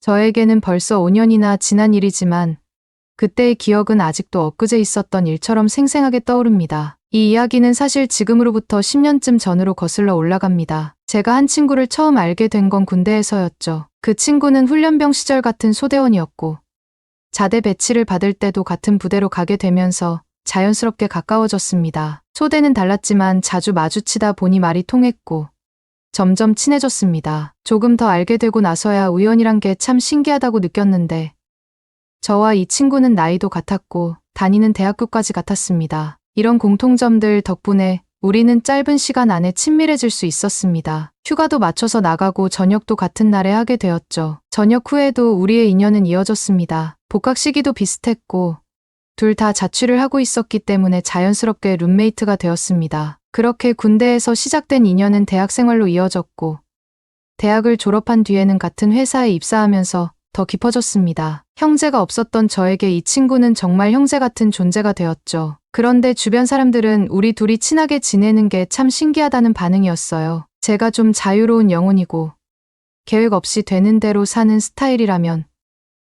저에게는 벌써 5년이나 지난 일이지만 그때의 기억은 아직도 엊그제 있었던 일처럼 생생하게 떠오릅니다. 이 이야기는 사실 지금으로부터 10년쯤 전으로 거슬러 올라갑니다. 제가 한 친구를 처음 알게 된 건 군대에서였죠. 그 친구는 훈련병 시절 같은 소대원이었고 자대 배치를 받을 때도 같은 부대로 가게 되면서 자연스럽게 가까워졌습니다. 소대는 달랐지만 자주 마주치다 보니 말이 통했고 점점 친해졌습니다. 조금 더 알게 되고 나서야 우연이란 게 참 신기하다고 느꼈는데 저와 이 친구는 나이도 같았고 다니는 대학교까지 같았습니다. 이런 공통점들 덕분에 우리는 짧은 시간 안에 친밀해질 수 있었습니다. 휴가도 맞춰서 나가고 저녁도 같은 날에 하게 되었죠. 저녁 후에도 우리의 인연은 이어졌습니다. 복학 시기도 비슷했고 둘 다 자취를 하고 있었기 때문에 자연스럽게 룸메이트가 되었습니다. 그렇게 군대에서 시작된 인연은 대학 생활로 이어졌고 대학을 졸업한 뒤에는 같은 회사에 입사하면서 더 깊어졌습니다. 형제가 없었던 저에게 이 친구는 정말 형제 같은 존재가 되었죠. 그런데 주변 사람들은 우리 둘이 친하게 지내는 게 참 신기하다는 반응이었어요. 제가 좀 자유로운 영혼이고 계획 없이 되는 대로 사는 스타일이라면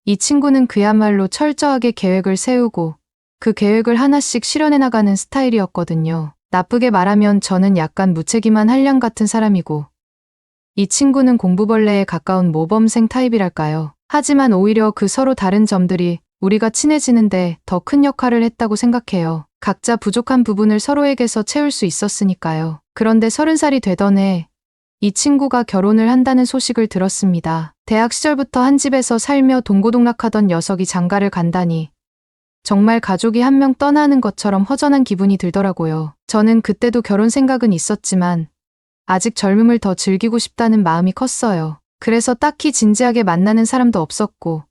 이 친구는 그야말로 철저하게 계획을 세우고 그 계획을 하나씩 실현해 나가는 스타일이었거든요. 나쁘게 말하면 저는 약간 무책임한 한량 같은 사람이고 이 친구는 공부벌레에 가까운 모범생 타입이랄까요. 하지만 오히려 그 서로 다른 점들이 우리가 친해지는데 더 큰 역할을 했다고 생각해요. 각자 부족한 부분을 서로에게서 채울 수 있었으니까요. 그런데 서른 살이 되던 해, 이 친구가 결혼을 한다는 소식을 들었습니다. 대학 시절부터 한 집에서 살며 동고동락하던 녀석이 장가를 간다니. 정말 가족이 한 명 떠나는 것처럼 허전한 기분이 들더라고요. 저는 그때도 결혼 생각은 있었지만, 아직 젊음을 더 즐기고 싶다는 마음이 컸어요. 그래서 딱히 진지하게 만나는 사람도 없었고,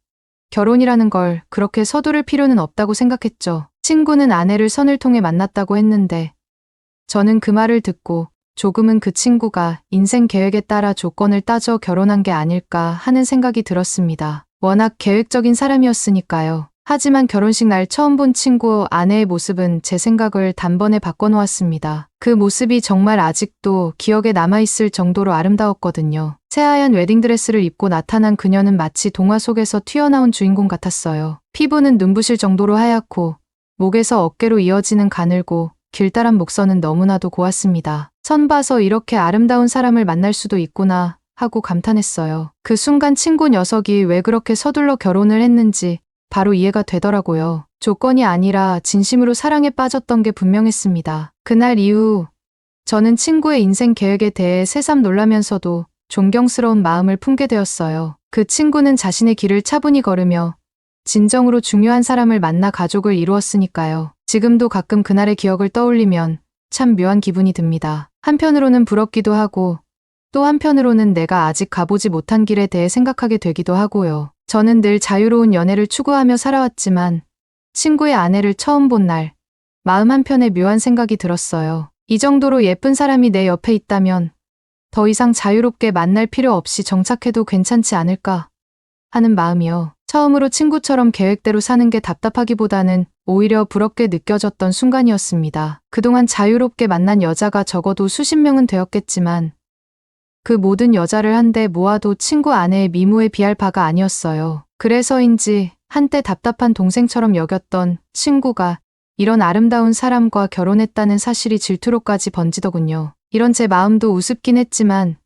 결혼이라는 걸 그렇게 서두를 필요는 없다고 생각했죠. 친구는 아내를 선을 통해 만났다고 했는데, 저는 그 말을 듣고 조금은 그 친구가 인생 계획에 따라 조건을 따져 결혼한 게 아닐까 하는 생각이 들었습니다. 워낙 계획적인 사람이었으니까요. 하지만 결혼식 날 처음 본 친구 아내의 모습은 제 생각을 단번에 바꿔놓았습니다. 그 모습이 정말 아직도 기억에 남아있을 정도로 아름다웠거든요. 새하얀 웨딩드레스를 입고 나타난 그녀는 마치 동화 속에서 튀어나온 주인공 같았어요. 피부는 눈부실 정도로 하얗고 목에서 어깨로 이어지는 가늘고 길다란 목선은 너무나도 고왔습니다. 선 봐서 이렇게 아름다운 사람을 만날 수도 있구나 하고 감탄했어요. 그 순간 친구 녀석이 왜 그렇게 서둘러 결혼을 했는지 바로 이해가 되더라고요. 조건이 아니라 진심으로 사랑에 빠졌던 게 분명했습니다. 그날 이후 저는 친구의 인생 계획에 대해 새삼 놀라면서도 존경스러운 마음을 품게 되었어요. 그 친구는 자신의 길을 차분히 걸으며 진정으로 중요한 사람을 만나 가족을 이루었으니까요. 지금도 가끔 그날의 기억을 떠올리면 참 묘한 기분이 듭니다. 한편으로는 부럽기도 하고 또 한편으로는 내가 아직 가보지 못한 길에 대해 생각하게 되기도 하고요. 저는 늘 자유로운 연애를 추구하며 살아왔지만 친구의 아내를 처음 본 날 마음 한편에 묘한 생각이 들었어요. 이 정도로 예쁜 사람이 내 옆에 있다면 더 이상 자유롭게 만날 필요 없이 정착해도 괜찮지 않을까 하는 마음이요. 처음으로 친구처럼 계획대로 사는 게 답답하기보다는 오히려 부럽게 느껴졌던 순간이었습니다. 그동안 자유롭게 만난 여자가 적어도 수십 명은 되었겠지만 그 모든 여자를 한데 모아도 친구 아내의 미모에 비할 바가 아니었어요. 그래서인지 한때 답답한 동생처럼 여겼던 친구가 이런 아름다운 사람과 결혼했다는 사실이 질투로까지 번지더군요. 이런 제 마음도 우습긴 했지만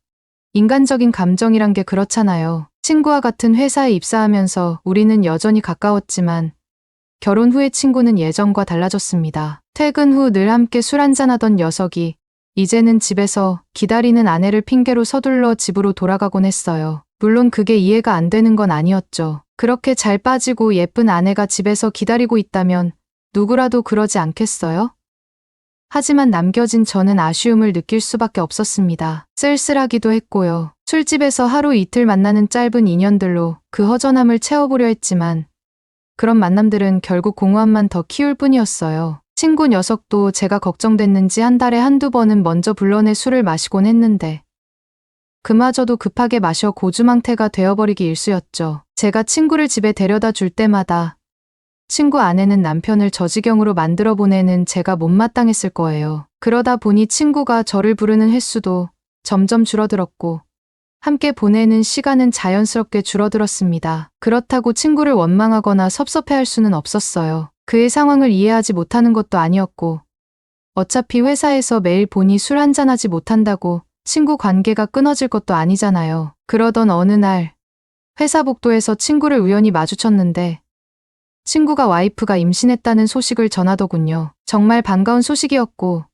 인간적인 감정이란 게 그렇잖아요. 친구와 같은 회사에 입사하면서 우리는 여전히 가까웠지만 결혼 후의 친구는 예전과 달라졌습니다. 퇴근 후 늘 함께 술 한잔하던 녀석이 이제는 집에서 기다리는 아내를 핑계로 서둘러 집으로 돌아가곤 했어요. 물론 그게 이해가 안 되는 건 아니었죠. 그렇게 잘 빠지고 예쁜 아내가 집에서 기다리고 있다면 누구라도 그러지 않겠어요? 하지만 남겨진 저는 아쉬움을 느낄 수밖에 없었습니다. 쓸쓸하기도 했고요. 술집에서 하루 이틀 만나는 짧은 인연들로 그 허전함을 채워보려 했지만 그런 만남들은 결국 공허함만 더 키울 뿐이었어요. 친구 녀석도 제가 걱정됐는지 한 달에 한두 번은 먼저 불러내 술을 마시곤 했는데 그마저도 급하게 마셔 고주망태가 되어버리기 일쑤였죠. 제가 친구를 집에 데려다 줄 때마다 친구 아내는 남편을 저지경으로 만들어 보내는 제가 못마땅했을 거예요. 그러다 보니 친구가 저를 부르는 횟수도 점점 줄어들었고 함께 보내는 시간은 자연스럽게 줄어들었습니다. 그렇다고 친구를 원망하거나 섭섭해할 수는 없었어요. 그의 상황을 이해하지 못하는 것도 아니었고, 어차피 회사에서 매일 보니 술 한잔하지 못한다고 친구 관계가 끊어질 것도 아니잖아요. 그러던 어느 날, 회사 복도에서 친구를 우연히 마주쳤는데, 친구가 와이프가 임신했다는 소식을 전하더군요. 정말 반가운 소식이었고,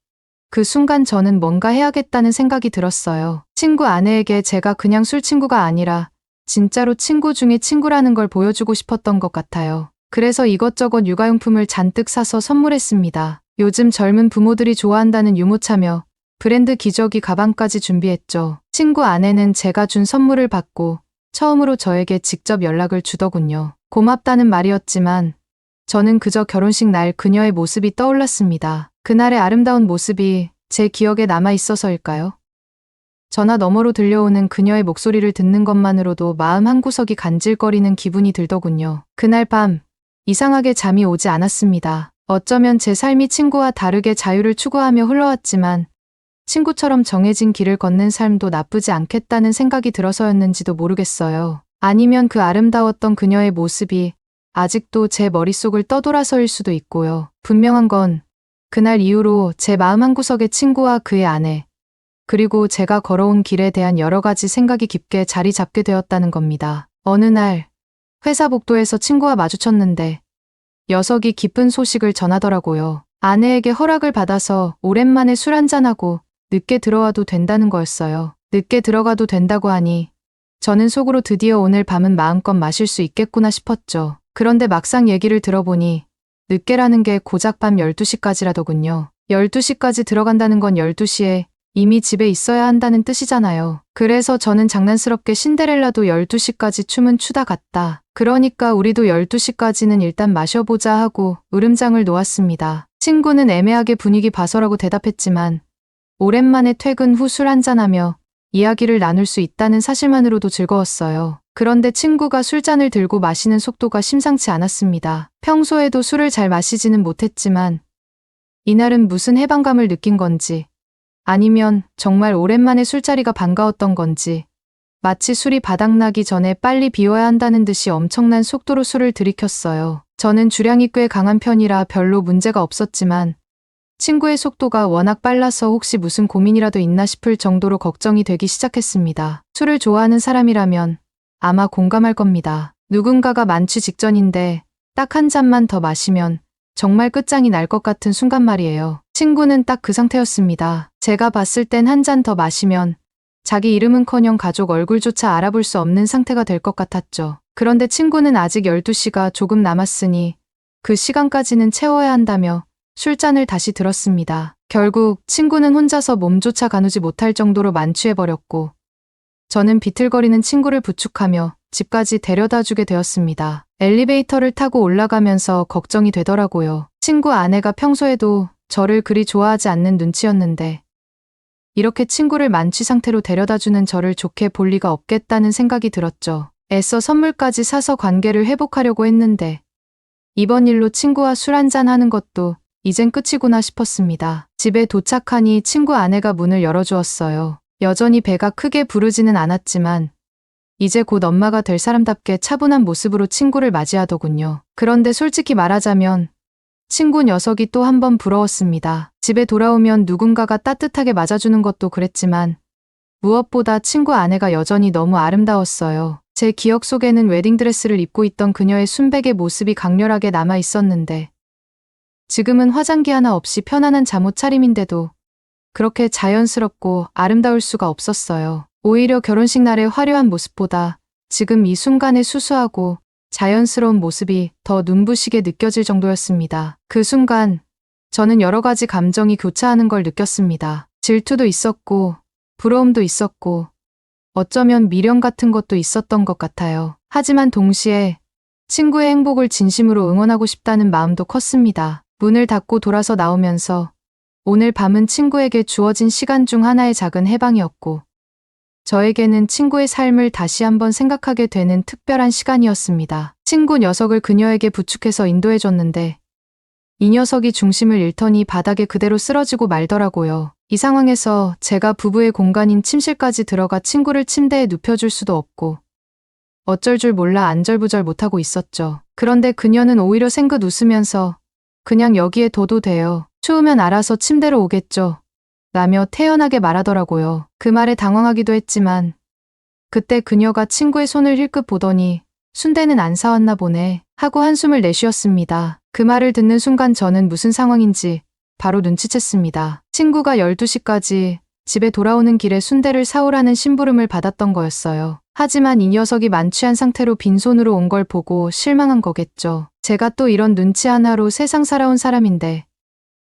그 순간 저는 뭔가 해야겠다는 생각이 들었어요. 친구 아내에게 제가 그냥 술 친구가 아니라 진짜로 친구 중에 친구라는 걸 보여주고 싶었던 것 같아요. 그래서 이것저것 육아용품을 잔뜩 사서 선물했습니다. 요즘 젊은 부모들이 좋아한다는 유모차며 브랜드 기저귀 가방까지 준비했죠. 친구 아내는 제가 준 선물을 받고 처음으로 저에게 직접 연락을 주더군요. 고맙다는 말이었지만 저는 그저 결혼식 날 그녀의 모습이 떠올랐습니다. 그날의 아름다운 모습이 제 기억에 남아 있어서일까요? 전화 너머로 들려오는 그녀의 목소리를 듣는 것만으로도 마음 한구석이 간질거리는 기분이 들더군요. 그날 밤, 이상하게 잠이 오지 않았습니다. 어쩌면 제 삶이 친구와 다르게 자유를 추구하며 흘러왔지만, 친구처럼 정해진 길을 걷는 삶도 나쁘지 않겠다는 생각이 들어서였는지도 모르겠어요. 아니면 그 아름다웠던 그녀의 모습이 아직도 제 머릿속을 떠돌아서일 수도 있고요. 분명한 건 그날 이후로 제 마음 한구석에 친구와 그의 아내, 그리고 제가 걸어온 길에 대한 여러 가지 생각이 깊게 자리 잡게 되었다는 겁니다. 어느 날, 회사 복도에서 친구와 마주쳤는데, 녀석이 기쁜 소식을 전하더라고요. 아내에게 허락을 받아서 오랜만에 술 한잔하고 늦게 들어와도 된다는 거였어요. 늦게 들어가도 된다고 하니, 저는 속으로 드디어 오늘 밤은 마음껏 마실 수 있겠구나 싶었죠. 그런데 막상 얘기를 들어보니, 늦게라는 게 고작 밤 12시까지라더군요. 12시까지 들어간다는 건 12시에 이미 집에 있어야 한다는 뜻이잖아요. 그래서 저는 장난스럽게 신데렐라도 12시까지 춤은 추다 갔다. 그러니까 우리도 12시까지는 일단 마셔보자 하고 으름장을 놓았습니다. 친구는 애매하게 분위기 봐서라고 대답했지만 오랜만에 퇴근 후 술 한잔하며 이야기를 나눌 수 있다는 사실만으로도 즐거웠어요. 그런데 친구가 술잔을 들고 마시는 속도가 심상치 않았습니다. 평소에도 술을 잘 마시지는 못했지만 이날은 무슨 해방감을 느낀 건지 아니면 정말 오랜만에 술자리가 반가웠던 건지 마치 술이 바닥나기 전에 빨리 비워야 한다는 듯이 엄청난 속도로 술을 들이켰어요. 저는 주량이 꽤 강한 편이라 별로 문제가 없었지만 친구의 속도가 워낙 빨라서 혹시 무슨 고민이라도 있나 싶을 정도로 걱정이 되기 시작했습니다. 술을 좋아하는 사람이라면 아마 공감할 겁니다. 누군가가 만취 직전인데 딱 한 잔만 더 마시면 정말 끝장이 날 것 같은 순간 말이에요. 친구는 딱 그 상태였습니다. 제가 봤을 땐 한 잔 더 마시면 자기 이름은커녕 가족 얼굴조차 알아볼 수 없는 상태가 될 것 같았죠. 그런데 친구는 아직 12시가 조금 남았으니 그 시간까지는 채워야 한다며 술잔을 다시 들었습니다. 결국 친구는 혼자서 몸조차 가누지 못할 정도로 만취해버렸고 저는 비틀거리는 친구를 부축하며 집까지 데려다 주게 되었습니다. 엘리베이터를 타고 올라가면서 걱정이 되더라고요. 친구 아내가 평소에도 저를 그리 좋아하지 않는 눈치였는데 이렇게 친구를 만취 상태로 데려다 주는 저를 좋게 볼 리가 없겠다는 생각이 들었죠. 애써 선물까지 사서 관계를 회복하려고 했는데 이번 일로 친구와 술 한잔 하는 것도 이젠 끝이구나 싶었습니다. 집에 도착하니 친구 아내가 문을 열어주었어요. 여전히 배가 크게 부르지는 않았지만 이제 곧 엄마가 될 사람답게 차분한 모습으로 친구를 맞이하더군요. 그런데 솔직히 말하자면 친구 녀석이 또 한 번 부러웠습니다. 집에 돌아오면 누군가가 따뜻하게 맞아주는 것도 그랬지만 무엇보다 친구 아내가 여전히 너무 아름다웠어요. 제 기억 속에는 웨딩드레스를 입고 있던 그녀의 순백의 모습이 강렬하게 남아 있었는데 지금은 화장기 하나 없이 편안한 잠옷 차림인데도 그렇게 자연스럽고 아름다울 수가 없었어요. 오히려 결혼식 날의 화려한 모습보다 지금 이 순간의 수수하고 자연스러운 모습이 더 눈부시게 느껴질 정도였습니다. 그 순간 저는 여러 가지 감정이 교차하는 걸 느꼈습니다. 질투도 있었고, 부러움도 있었고, 어쩌면 미련 같은 것도 있었던 것 같아요. 하지만 동시에 친구의 행복을 진심으로 응원하고 싶다는 마음도 컸습니다. 문을 닫고 돌아서 나오면서 오늘 밤은 친구에게 주어진 시간 중 하나의 작은 해방이었고, 저에게는 친구의 삶을 다시 한번 생각하게 되는 특별한 시간이었습니다. 친구 녀석을 그녀에게 부축해서 인도해줬는데 이 녀석이 중심을 잃더니 바닥에 그대로 쓰러지고 말더라고요. 이 상황에서 제가 부부의 공간인 침실까지 들어가 친구를 침대에 눕혀줄 수도 없고 어쩔 줄 몰라 안절부절 못하고 있었죠. 그런데 그녀는 오히려 생긋 웃으면서 그냥 여기에 둬도 돼요. 추우면 알아서 침대로 오겠죠. 라며 태연하게 말하더라고요. 그 말에 당황하기도 했지만 그때 그녀가 친구의 손을 힐끗 보더니 순대는 안 사왔나 보네 하고 한숨을 내쉬었습니다. 그 말을 듣는 순간 저는 무슨 상황인지 바로 눈치챘습니다. 친구가 12시까지 집에 돌아오는 길에 순대를 사오라는 심부름을 받았던 거였어요. 하지만 이 녀석이 만취한 상태로 빈손으로 온 걸 보고 실망한 거겠죠. 제가 또 이런 눈치 하나로 세상 살아온 사람인데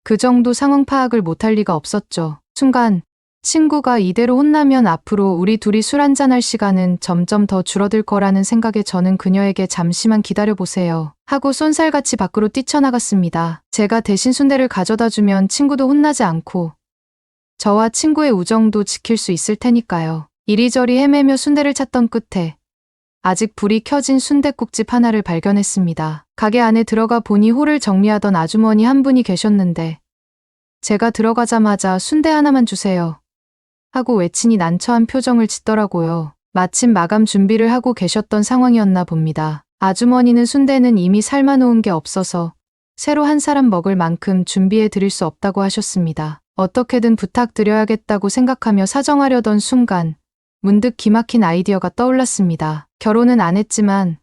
그 정도 상황 파악을 못할 리가 없었죠. 순간 친구가 이대로 혼나면 앞으로 우리 둘이 술 한잔할 시간은 점점 더 줄어들 거라는 생각에 저는 그녀에게 잠시만 기다려보세요. 하고 쏜살같이 밖으로 뛰쳐나갔습니다. 제가 대신 순대를 가져다 주면 친구도 혼나지 않고 저와 친구의 우정도 지킬 수 있을 테니까요. 이리저리 헤매며 순대를 찾던 끝에 아직 불이 켜진 순댓국집 하나를 발견했습니다. 가게 안에 들어가 보니 홀을 정리하던 아주머니 한 분이 계셨는데 제가 들어가자마자 순대 하나만 주세요. 하고 외친이 난처한 표정을 짓더라고요. 마침 마감 준비를 하고 계셨던 상황이었나 봅니다. 아주머니는 순대는 이미 삶아놓은 게 없어서 새로 한 사람 먹을 만큼 준비해 드릴 수 없다고 하셨습니다. 어떻게든 부탁드려야겠다고 생각하며 사정하려던 순간 문득 기막힌 아이디어가 떠올랐습니다. 결혼은 안 했지만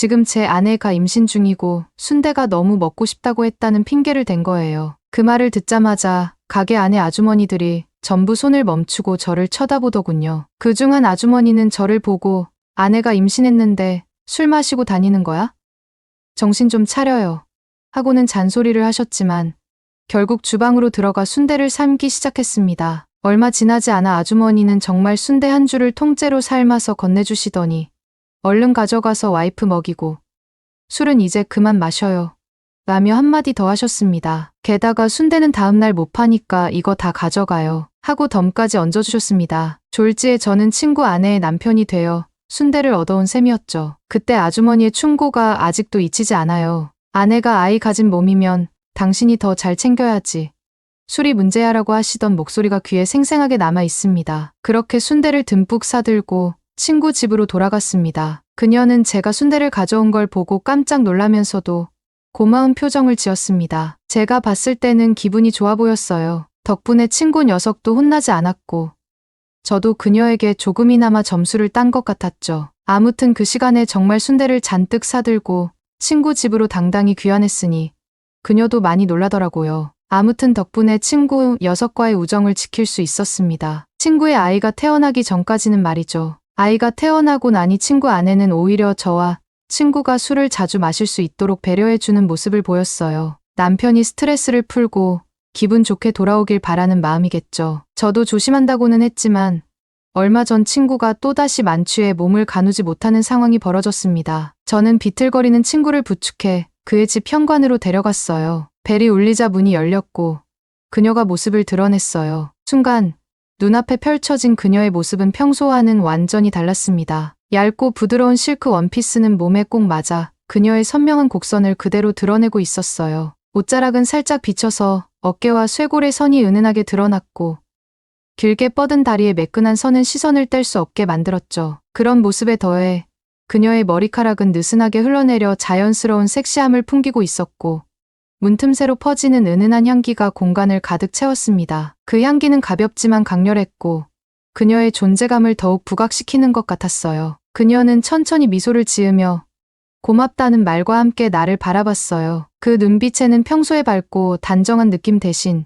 지금 제 아내가 임신 중이고 순대가 너무 먹고 싶다고 했다는 핑계를 댄 거예요. 그 말을 듣자마자 가게 안의 아주머니들이 전부 손을 멈추고 저를 쳐다보더군요. 그 중 한 아주머니는 저를 보고 아내가 임신했는데 술 마시고 다니는 거야? 정신 좀 차려요. 하고는 잔소리를 하셨지만 결국 주방으로 들어가 순대를 삶기 시작했습니다. 얼마 지나지 않아 아주머니는 정말 순대 한 줄을 통째로 삶아서 건네주시더니 얼른 가져가서 와이프 먹이고 술은 이제 그만 마셔요. 라며 한마디 더 하셨습니다. 게다가 순대는 다음날 못 파니까 이거 다 가져가요. 하고 덤까지 얹어주셨습니다. 졸지에 저는 친구 아내의 남편이 되어 순대를 얻어온 셈이었죠. 그때 아주머니의 충고가 아직도 잊히지 않아요. 아내가 아이 가진 몸이면 당신이 더 잘 챙겨야지. 술이 문제야라고 하시던 목소리가 귀에 생생하게 남아 있습니다. 그렇게 순대를 듬뿍 사들고 친구 집으로 돌아갔습니다. 그녀는 제가 순대를 가져온 걸 보고 깜짝 놀라면서도 고마운 표정을 지었습니다. 제가 봤을 때는 기분이 좋아 보였어요. 덕분에 친구 녀석도 혼나지 않았고, 저도 그녀에게 조금이나마 점수를 딴 것 같았죠. 아무튼 그 시간에 정말 순대를 잔뜩 사들고 친구 집으로 당당히 귀환했으니 그녀도 많이 놀라더라고요. 아무튼 덕분에 친구 녀석과의 우정을 지킬 수 있었습니다. 친구의 아이가 태어나기 전까지는 말이죠. 아이가 태어나고 나니 친구 아내는 오히려 저와 친구가 술을 자주 마실 수 있도록 배려해주는 모습을 보였어요. 남편이 스트레스를 풀고 기분 좋게 돌아오길 바라는 마음이겠죠. 저도 조심한다고는 했지만 얼마 전 친구가 또다시 만취해 몸을 가누지 못하는 상황이 벌어졌습니다. 저는 비틀거리는 친구를 부축해 그의 집 현관으로 데려갔어요. 벨이 울리자 문이 열렸고 그녀가 모습을 드러냈어요. 순간 눈앞에 펼쳐진 그녀의 모습은 평소와는 완전히 달랐습니다. 얇고 부드러운 실크 원피스는 몸에 꼭 맞아 그녀의 선명한 곡선을 그대로 드러내고 있었어요. 옷자락은 살짝 비쳐서 어깨와 쇄골의 선이 은은하게 드러났고 길게 뻗은 다리의 매끈한 선은 시선을 뗄 수 없게 만들었죠. 그런 모습에 더해 그녀의 머리카락은 느슨하게 흘러내려 자연스러운 섹시함을 풍기고 있었고 문틈새로 퍼지는 은은한 향기가 공간을 가득 채웠습니다. 그 향기는 가볍지만 강렬했고 그녀의 존재감을 더욱 부각시키는 것 같았어요. 그녀는 천천히 미소를 지으며 고맙다는 말과 함께 나를 바라봤어요. 그 눈빛에는 평소에 밝고 단정한 느낌 대신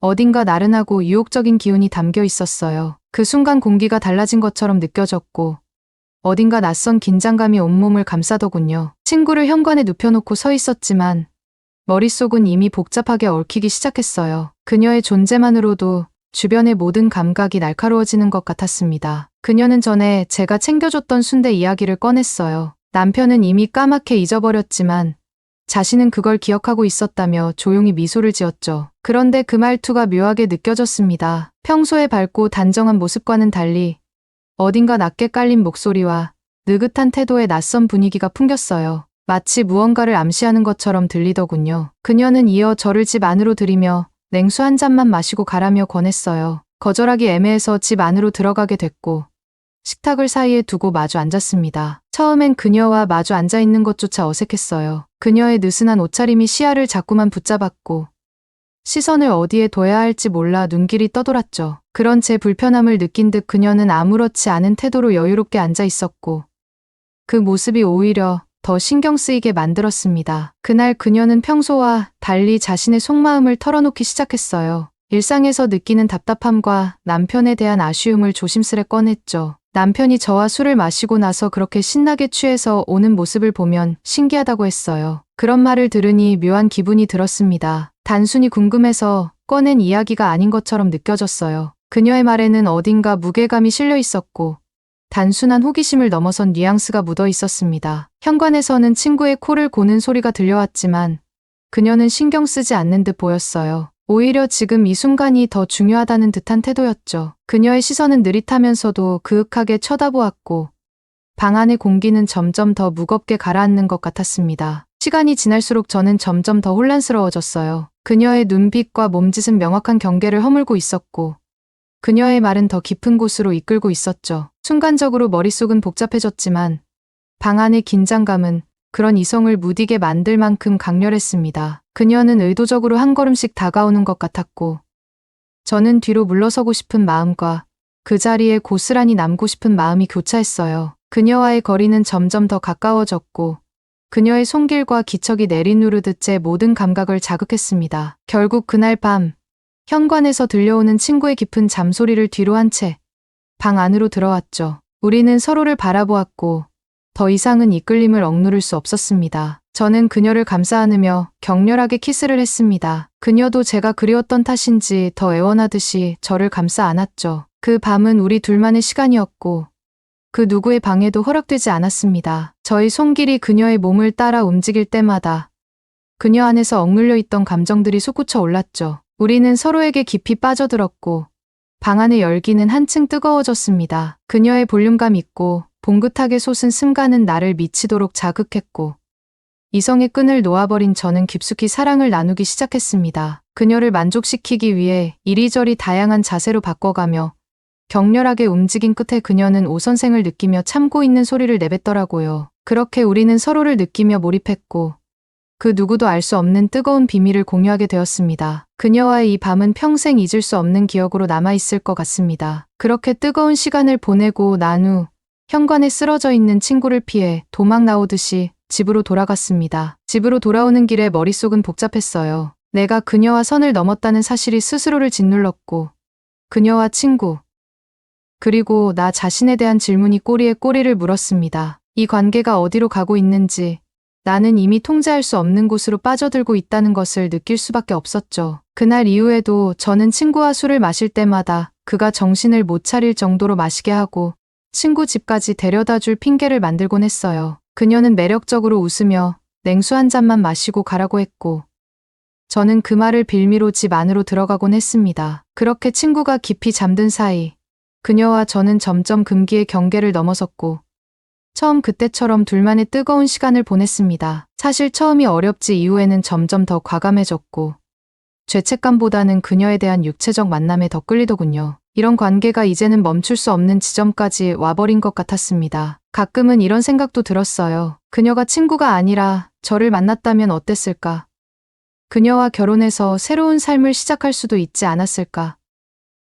어딘가 나른하고 유혹적인 기운이 담겨 있었어요. 그 순간 공기가 달라진 것처럼 느껴졌고 어딘가 낯선 긴장감이 온몸을 감싸더군요. 친구를 현관에 눕혀놓고 서 있었지만 머릿속은 이미 복잡하게 얽히기 시작했어요. 그녀의 존재만으로도 주변의 모든 감각이 날카로워지는 것 같았습니다. 그녀는 전에 제가 챙겨줬던 순대 이야기를 꺼냈어요. 남편은 이미 까맣게 잊어버렸지만 자신은 그걸 기억하고 있었다며 조용히 미소를 지었죠. 그런데 그 말투가 묘하게 느껴졌습니다. 평소에 밝고 단정한 모습과는 달리 어딘가 낮게 깔린 목소리와 느긋한 태도의 낯선 분위기가 풍겼어요. 마치 무언가를 암시하는 것처럼 들리더군요. 그녀는 이어 저를 집 안으로 들이며 냉수 한 잔만 마시고 가라며 권했어요. 거절하기 애매해서 집 안으로 들어가게 됐고 식탁을 사이에 두고 마주 앉았습니다. 처음엔 그녀와 마주 앉아 있는 것조차 어색했어요. 그녀의 느슨한 옷차림이 시야를 자꾸만 붙잡았고 시선을 어디에 둬야 할지 몰라 눈길이 떠돌았죠. 그런 제 불편함을 느낀 듯 그녀는 아무렇지 않은 태도로 여유롭게 앉아 있었고 그 모습이 오히려 더 신경 쓰이게 만들었습니다. 그날 그녀는 평소와 달리 자신의 속마음을 털어놓기 시작했어요. 일상에서 느끼는 답답함과 남편에 대한 아쉬움을 조심스레 꺼냈죠. 남편이 저와 술을 마시고 나서 그렇게 신나게 취해서 오는 모습을 보면 신기하다고 했어요. 그런 말을 들으니 묘한 기분이 들었습니다. 단순히 궁금해서 꺼낸 이야기가 아닌 것처럼 느껴졌어요. 그녀의 말에는 어딘가 무게감이 실려 있었고 단순한 호기심을 넘어선 뉘앙스가 묻어 있었습니다. 현관에서는 친구의 코를 고는 소리가 들려왔지만 그녀는 신경 쓰지 않는 듯 보였어요. 오히려 지금 이 순간이 더 중요하다는 듯한 태도였죠. 그녀의 시선은 느릿하면서도 그윽하게 쳐다보았고 방 안의 공기는 점점 더 무겁게 가라앉는 것 같았습니다. 시간이 지날수록 저는 점점 더 혼란스러워졌어요. 그녀의 눈빛과 몸짓은 명확한 경계를 허물고 있었고 그녀의 말은 더 깊은 곳으로 이끌고 있었죠. 순간적으로 머릿속은 복잡해졌지만 방 안의 긴장감은 그런 이성을 무디게 만들 만큼 강렬했습니다. 그녀는 의도적으로 한 걸음씩 다가오는 것 같았고 저는 뒤로 물러서고 싶은 마음과 그 자리에 고스란히 남고 싶은 마음이 교차했어요. 그녀와의 거리는 점점 더 가까워졌고 그녀의 손길과 기척이 내리누르듯 제 모든 감각을 자극했습니다. 결국 그날 밤 현관에서 들려오는 친구의 깊은 잠소리를 뒤로 한 채 방 안으로 들어왔죠. 우리는 서로를 바라보았고 더 이상은 이끌림을 억누를 수 없었습니다. 저는 그녀를 감싸 안으며 격렬하게 키스를 했습니다. 그녀도 제가 그리웠던 탓인지 더 애원하듯이 저를 감싸 안았죠. 그 밤은 우리 둘만의 시간이었고 그 누구의 방해도 허락되지 않았습니다. 저희 손길이 그녀의 몸을 따라 움직일 때마다 그녀 안에서 억눌려 있던 감정들이 솟구쳐 올랐죠. 우리는 서로에게 깊이 빠져들었고 방 안의 열기는 한층 뜨거워졌습니다. 그녀의 볼륨감 있고 봉긋하게 솟은 승가는 나를 미치도록 자극했고 이성의 끈을 놓아버린 저는 깊숙이 사랑을 나누기 시작했습니다. 그녀를 만족시키기 위해 이리저리 다양한 자세로 바꿔가며 격렬하게 움직인 끝에 그녀는 오선생을 느끼며 참고 있는 소리를 내뱉더라고요. 그렇게 우리는 서로를 느끼며 몰입했고 그 누구도 알 수 없는 뜨거운 비밀을 공유하게 되었습니다. 그녀와의 이 밤은 평생 잊을 수 없는 기억으로 남아있을 것 같습니다. 그렇게 뜨거운 시간을 보내고 난 후 현관에 쓰러져 있는 친구를 피해 도망 나오듯이 집으로 돌아갔습니다. 집으로 돌아오는 길에 머릿속은 복잡했어요. 내가 그녀와 선을 넘었다는 사실이 스스로를 짓눌렀고 그녀와 친구 그리고 나 자신에 대한 질문이 꼬리에 꼬리를 물었습니다. 이 관계가 어디로 가고 있는지 나는 이미 통제할 수 없는 곳으로 빠져들고 있다는 것을 느낄 수밖에 없었죠. 그날 이후에도 저는 친구와 술을 마실 때마다 그가 정신을 못 차릴 정도로 마시게 하고 친구 집까지 데려다 줄 핑계를 만들곤 했어요. 그녀는 매력적으로 웃으며 냉수 한 잔만 마시고 가라고 했고 저는 그 말을 빌미로 집 안으로 들어가곤 했습니다. 그렇게 친구가 깊이 잠든 사이 그녀와 저는 점점 금기의 경계를 넘어섰고 처음 그때처럼 둘만의 뜨거운 시간을 보냈습니다. 사실 처음이 어렵지 이후에는 점점 더 과감해졌고 죄책감보다는 그녀에 대한 육체적 만남에 더 끌리더군요. 이런 관계가 이제는 멈출 수 없는 지점까지 와버린 것 같았습니다. 가끔은 이런 생각도 들었어요. 그녀가 친구가 아니라 저를 만났다면 어땠을까? 그녀와 결혼해서 새로운 삶을 시작할 수도 있지 않았을까?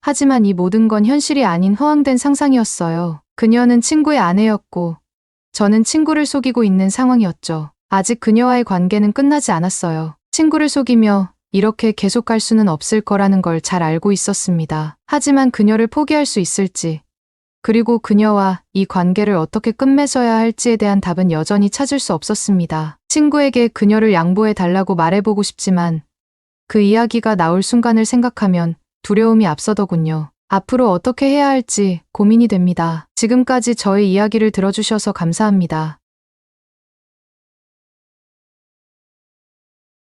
하지만 이 모든 건 현실이 아닌 허황된 상상이었어요. 그녀는 친구의 아내였고 저는 친구를 속이고 있는 상황이었죠. 아직 그녀와의 관계는 끝나지 않았어요. 친구를 속이며 이렇게 계속 갈 수는 없을 거라는 걸 잘 알고 있었습니다. 하지만 그녀를 포기할 수 있을지, 그리고 그녀와 이 관계를 어떻게 끝맺어야 할지에 대한 답은 여전히 찾을 수 없었습니다. 친구에게 그녀를 양보해 달라고 말해보고 싶지만 그 이야기가 나올 순간을 생각하면 두려움이 앞서더군요. 앞으로 어떻게 해야 할지 고민이 됩니다. 지금까지 저의 이야기를 들어주셔서 감사합니다.